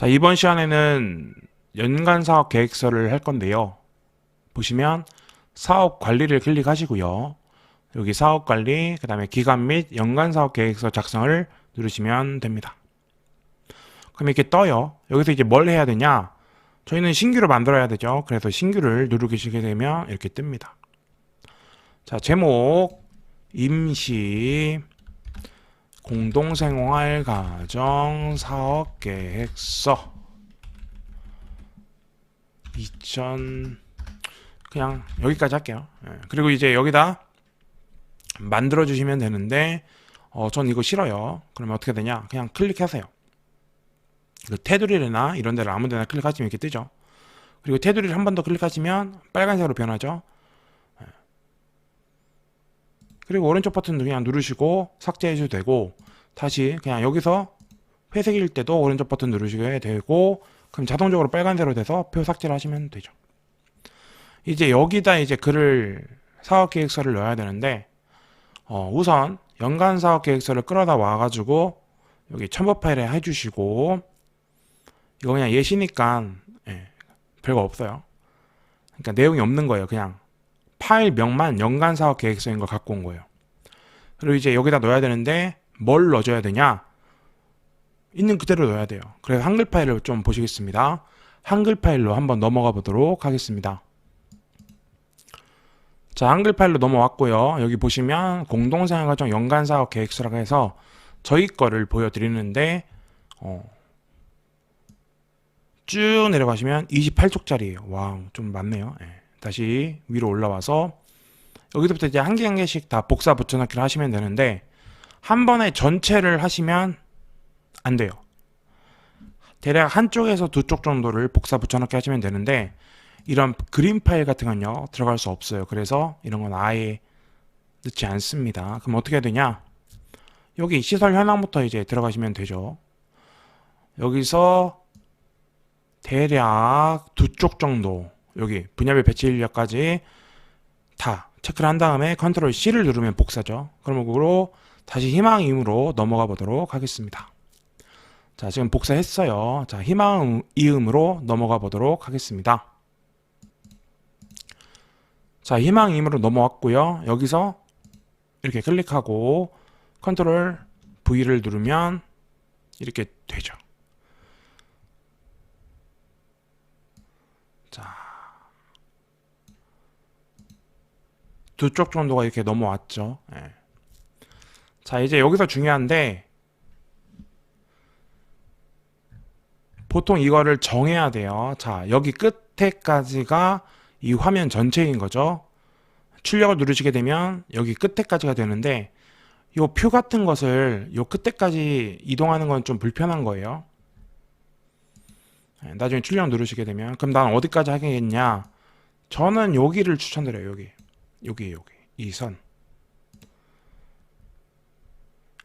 자, 이번 시간에는 연간 사업 계획서를 할 건데요. 보시면 사업 관리를 클릭하시고요. 여기 사업 관리, 그 다음에 기간 및 연간 사업 계획서 작성을 누르시면 됩니다. 그럼 이렇게 떠요. 여기서 이제 뭘 해야 되냐? 저희는 신규로 만들어야 되죠. 그래서 신규를 누르시게 되면 이렇게 뜹니다. 자, 제목, 임시, 공동생활 가정 사업 계획서 2000 그냥 여기까지 할게요. 예, 그리고 이제 여기다 만들어 주시면 되는데 어, 전 이거 싫어요. 그러면 어떻게 되냐? 그냥 클릭하세요. 그 테두리나 이런 데를 아무 데나 클릭하시면 이렇게 뜨죠. 그리고 테두리를 한 번 더 클릭하시면 빨간색으로 변하죠. 예. 그리고 오른쪽 버튼도 그냥 누르시고 삭제해 줘도 되고 다시 그냥 여기서 회색일 때도 오른쪽 버튼 누르시게 되고 그럼 자동적으로 빨간색으로 돼서 표 삭제를 하시면 되죠. 이제 여기다 이제 글을 사업 계획서를 넣어야 되는데 어, 우선 연간 사업 계획서를 끌어다 와가지고 여기 첨부 파일에 해주시고 이거 그냥 예시니까 예, 별거 없어요. 그러니까 내용이 없는 거예요. 그냥 파일명만 연간 사업 계획서인 걸 갖고 온 거예요. 그리고 이제 여기다 넣어야 되는데 뭘 넣어줘야 되냐? 있는 그대로 넣어야 돼요. 그래서 한글 파일을 좀 보시겠습니다. 한글 파일로 한번 넘어가 보도록 하겠습니다. 자, 한글 파일로 넘어왔고요. 여기 보시면 공동생활과정 연간사업 계획서라고 해서 저희 거를 보여드리는데 어, 쭉 내려가시면 28쪽짜리예요. 와, 좀 많네요. 예. 다시 위로 올라와서 여기서부터 이제 한 개 한 개씩 다 복사 붙여넣기를 하시면 되는데 한 번에 전체를 하시면 안 돼요. 대략 한쪽에서 두 쪽 정도를 복사 붙여넣기 하시면 되는데 이런 그림 파일 같은 건요 들어갈 수 없어요. 그래서 이런 건 아예 넣지 않습니다. 그럼 어떻게 되냐? 여기 시설 현황부터 이제 들어가시면 되죠. 여기서 대략 두 쪽 정도 여기 분야별 배치 인력까지 다 체크를 한 다음에 컨트롤 C를 누르면 복사죠. 그러므로 다시 희망 이음으로 넘어가 보도록 하겠습니다. 자, 지금 복사했어요. 자, 희망 이음으로 넘어가 보도록 하겠습니다. 자, 희망 이음으로 넘어왔고요. 여기서 이렇게 클릭하고 컨트롤 V를 누르면 이렇게 되죠. 두 쪽 정도가 이렇게 넘어왔죠. 예. 자, 이제 여기서 중요한데 보통 이거를 정해야 돼요. 자, 여기 끝에까지가 이 화면 전체인 거죠. 출력을 누르시게 되면 여기 끝에까지가 되는데 요표 같은 것을 요 끝에까지 이동하는 건 좀 불편한 거예요. 네, 나중에 출력 누르시게 되면 그럼 난 어디까지 하겠냐? 저는 여기를 추천드려요. 여기. 여기 여기 이 선.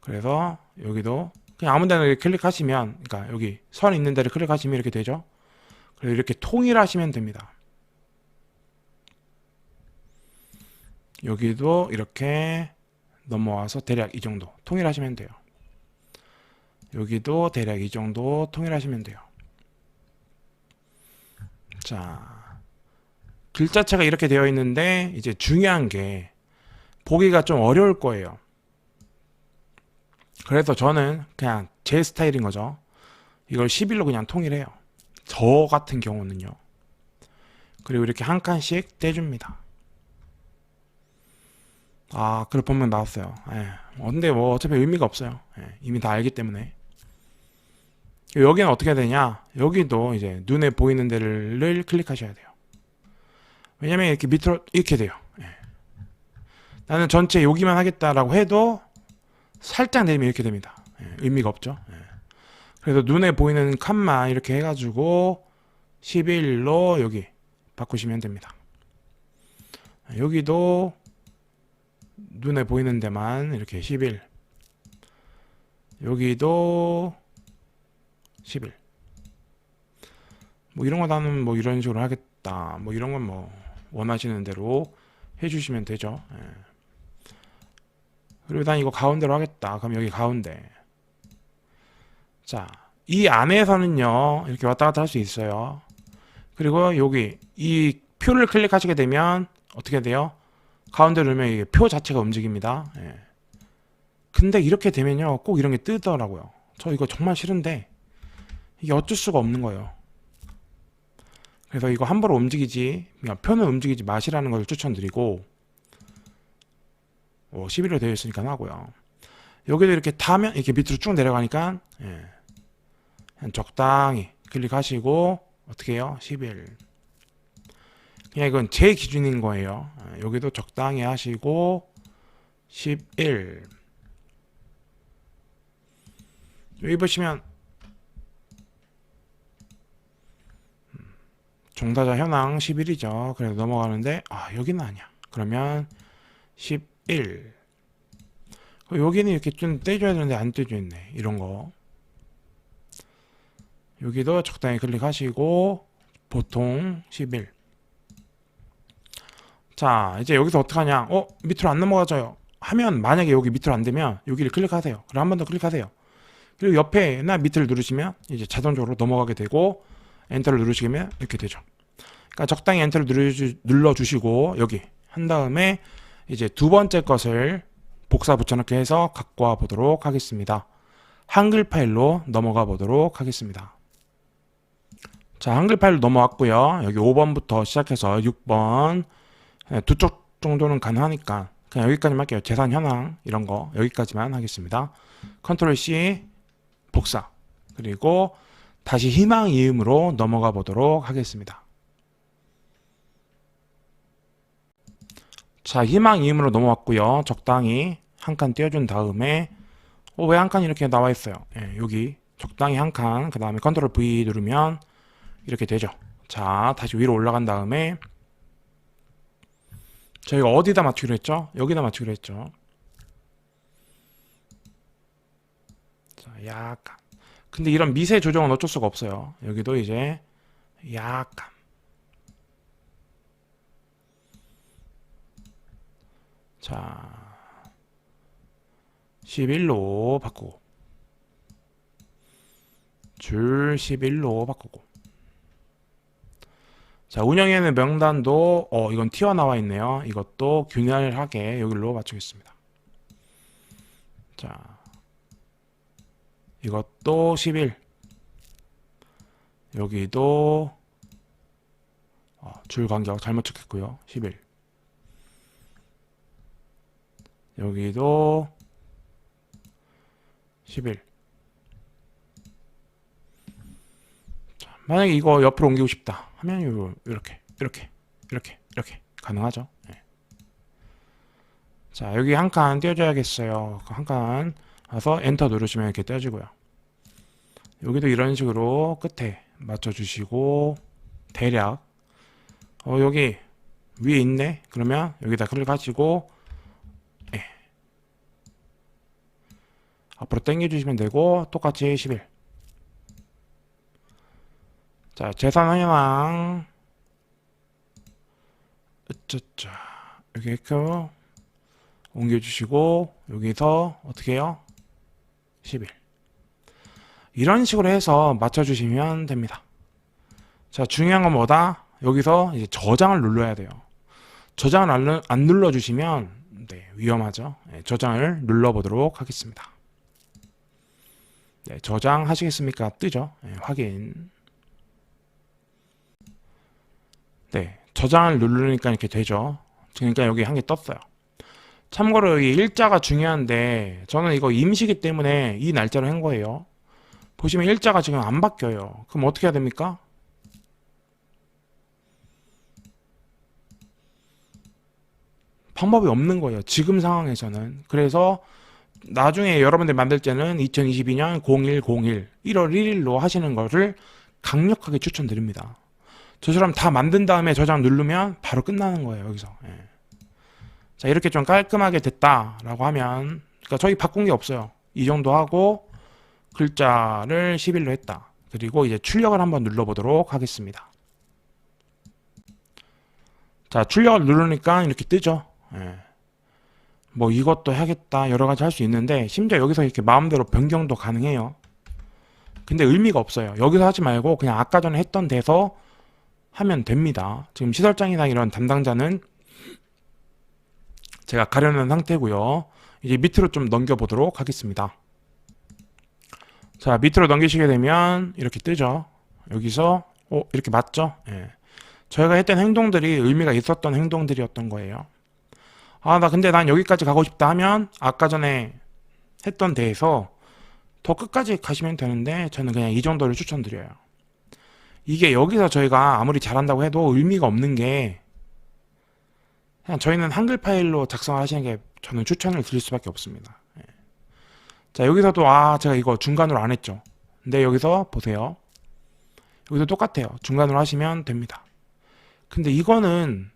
그래서 여기도 그냥 아무 데나 클릭하시면 그러니까 여기 선 있는 데를 클릭하시면 이렇게 되죠. 그리고 이렇게 통일하시면 됩니다. 여기도 이렇게 넘어와서 대략 이 정도 통일하시면 돼요. 여기도 대략 이 정도 통일하시면 돼요. 자, 글자체가 이렇게 되어 있는데 이제 중요한 게 보기가 좀 어려울 거예요. 그래서 저는 그냥 제 스타일인 거죠. 이걸 11로 그냥 통일해요. 저 같은 경우는요. 그리고 이렇게 한 칸씩 떼줍니다. 아, 그걸 보면 나왔어요. 예. 어, 근데 뭐 어차피 의미가 없어요. 예, 이미 다 알기 때문에. 여기는 어떻게 되냐? 여기도 이제 눈에 보이는 데를 클릭하셔야 돼요. 왜냐면 이렇게 밑으로 이렇게 돼요. 예. 나는 전체 여기만 하겠다라고 해도 살짝 내리면 이렇게 됩니다. 예, 의미가 없죠. 예. 그래서 눈에 보이는 칸만 이렇게 해가지고 11로 여기 바꾸시면 됩니다. 여기도 눈에 보이는 데만 이렇게 11 여기도 11뭐 이런 거 나는 뭐 이런 식으로 하겠다 뭐 이런 건뭐 원하시는 대로 해주시면 되죠 예. 그리고 난 이거 가운데로 하겠다 그럼 여기 가운데 자 이 안에서는요 이렇게 왔다 갔다 할 수 있어요. 그리고 여기 이 표를 클릭하시게 되면 어떻게 돼요? 가운데 누르면 이게 표 자체가 움직입니다. 예. 근데 이렇게 되면요 꼭 이런 게 뜨더라고요. 저 이거 정말 싫은데 이게 어쩔 수가 없는 거예요. 그래서 이거 함부로 움직이지 표는 움직이지 마시라는 걸 추천드리고 뭐 11로 되어 있으니까 하고요. 여기도 이렇게 타면 이렇게 밑으로 쭉 내려가니까 예. 적당히 클릭하시고 어떻게 해요? 11 그냥 이건 제 기준인 거예요. 예, 여기도 적당히 하시고 11 여기 보시면 종다자 현황 11이죠. 그래서 넘어가는데 아 여기는 아니야. 그러면 11 어, 여기는 이렇게 좀 떼줘야 되는데 안 떼져 있네. 이런 거. 여기도 적당히 클릭하시고 보통 11. 자, 이제 여기서 어떡하냐? 어, 밑으로 안 넘어가져요. 하면 만약에 여기 밑으로 안 되면 여기를 클릭하세요. 그럼 한 번 더 클릭하세요. 그리고 옆에나 밑을 누르시면 이제 자동적으로 넘어가게 되고 엔터를 누르시면 이렇게 되죠. 그러니까 적당히 엔터를 누르주, 눌러주시고 여기 한 다음에 이제 두 번째 것을 복사 붙여넣기 해서 갖고 와 보도록 하겠습니다. 한글 파일로 넘어가 보도록 하겠습니다. 자, 한글 파일로 넘어왔고요. 여기 5번부터 시작해서 6번 네, 두쪽 정도는 가능하니까 그냥 여기까지만 할게요. 재산 현황 이런 거 여기까지만 하겠습니다. 컨트롤 C 복사 그리고 다시 희망 이음으로 넘어가 보도록 하겠습니다. 자, 희망 이음으로 넘어왔고요. 적당히 한 칸 띄워준 다음에 어, 왜 한 칸 이렇게 나와 있어요? 예, 여기 적당히 한 칸, 그 다음에 컨트롤 V 누르면 이렇게 되죠. 자, 다시 위로 올라간 다음에 저희가 어디다 맞추기로 했죠? 여기다 맞추기로 했죠. 자, 약간. 근데 이런 미세 조정은 어쩔 수가 없어요. 여기도 이제 약간. 자, 11로 바꾸고. 줄 11로 바꾸고. 자, 운영에는 명단도, 어, 이건 튀어나와 있네요. 이것도 균열하게 여기로 맞추겠습니다. 자, 이것도 11. 여기도, 어, 줄 간격 잘못 찍혔고요. 11. 여기도 11. 자, 만약에 이거 옆으로 옮기고 싶다 하면 요- 이렇게 이렇게 이렇게 이렇게 가능하죠. 예. 자 여기 한칸 띄워줘야겠어요. 한 칸 와서 엔터 누르시면 이렇게 띄워지고요. 여기도 이런 식으로 끝에 맞춰주시고 대략 어 여기 위에 있네 그러면 여기다 클릭하시고 앞으로 당겨주시면 되고 똑같이 11 자, 재산 현황. 으쩌쩌. 여기 이렇게 옮겨주시고, 여기서 어떻게 해요? 11. 이런 식으로 해서 맞춰주시면 됩니다. 자, 중요한 건 뭐다? 여기서 이제 저장을 눌러야 돼요. 저장을 안 눌러주시면, 네, 위험하죠. 네, 저장을 눌러보도록 하겠습니다. 네, 저장하시겠습니까? 뜨죠? 네, 확인. 네, 저장을 누르니까 이렇게 되죠. 그러니까 여기 한 개 떴어요. 참고로 이 일자가 중요한데 저는 이거 임시기 때문에 이 날짜로 한 거예요. 보시면 일자가 지금 안 바뀌어요. 그럼 어떻게 해야 됩니까? 방법이 없는 거예요. 지금 상황에서는. 그래서 나중에 여러분들 만들 때는 2022년 0101 1월 1일로 하시는 거를 강력하게 추천드립니다. 저처럼 다 만든 다음에 저장 누르면 바로 끝나는 거예요 여기서 예. 자 이렇게 좀 깔끔하게 됐다라고 하면 그러니까 저희 바꾼 게 없어요 이 정도 하고 글자를 11로 했다 그리고 이제 출력을 한번 눌러보도록 하겠습니다 자 출력을 누르니까 이렇게 뜨죠 예. 뭐 이것도 해야겠다 여러 가지 할 수 있는데 심지어 여기서 이렇게 마음대로 변경도 가능해요 근데 의미가 없어요. 여기서 하지 말고 그냥 아까 전에 했던 데서 하면 됩니다. 지금 시설장이나 이런 담당자는 제가 가려놓은 상태고요. 이제 밑으로 좀 넘겨보도록 하겠습니다. 자, 밑으로 넘기시게 되면 이렇게 뜨죠. 여기서 어, 이렇게 맞죠? 예. 저희가 했던 행동들이 의미가 있었던 행동들이었던 거예요. 아, 나 근데 난 여기까지 가고 싶다 하면 아까 전에 했던 데에서 더 끝까지 가시면 되는데 저는 그냥 이 정도를 추천드려요. 이게 여기서 저희가 아무리 잘한다고 해도 의미가 없는 게 그냥 저희는 한글 파일로 작성을 하시는 게 저는 추천을 드릴 수밖에 없습니다. 예. 자, 여기서도 아, 제가 이거 중간으로 안 했죠. 근데 여기서 보세요. 여기도 똑같아요. 중간으로 하시면 됩니다. 근데 이거는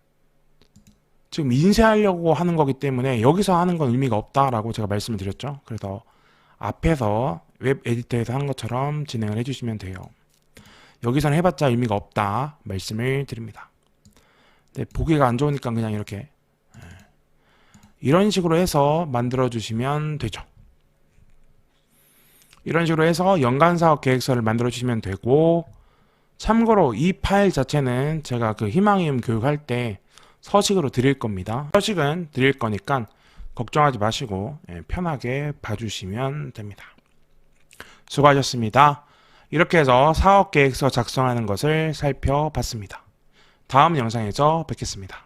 지금 인쇄하려고 하는 거기 때문에 여기서 하는 건 의미가 없다라고 제가 말씀을 드렸죠. 그래서 앞에서 웹 에디터에서 하는 것처럼 진행을 해주시면 돼요. 여기서는 해봤자 의미가 없다 말씀을 드립니다. 네, 보기가 안 좋으니까 그냥 이렇게 예. 이런 식으로 해서 만들어 주시면 되죠. 이런 식으로 해서 연간 사업 계획서를 만들어 주시면 되고 참고로 이 파일 자체는 제가 그 희망이음 교육할 때 서식으로 드릴 겁니다. 서식은 드릴 거니까 걱정하지 마시고 예, 편하게 봐주시면 됩니다. 수고하셨습니다. 이렇게 해서 사업 계획서 작성하는 것을 살펴봤습니다. 다음 영상에서 뵙겠습니다.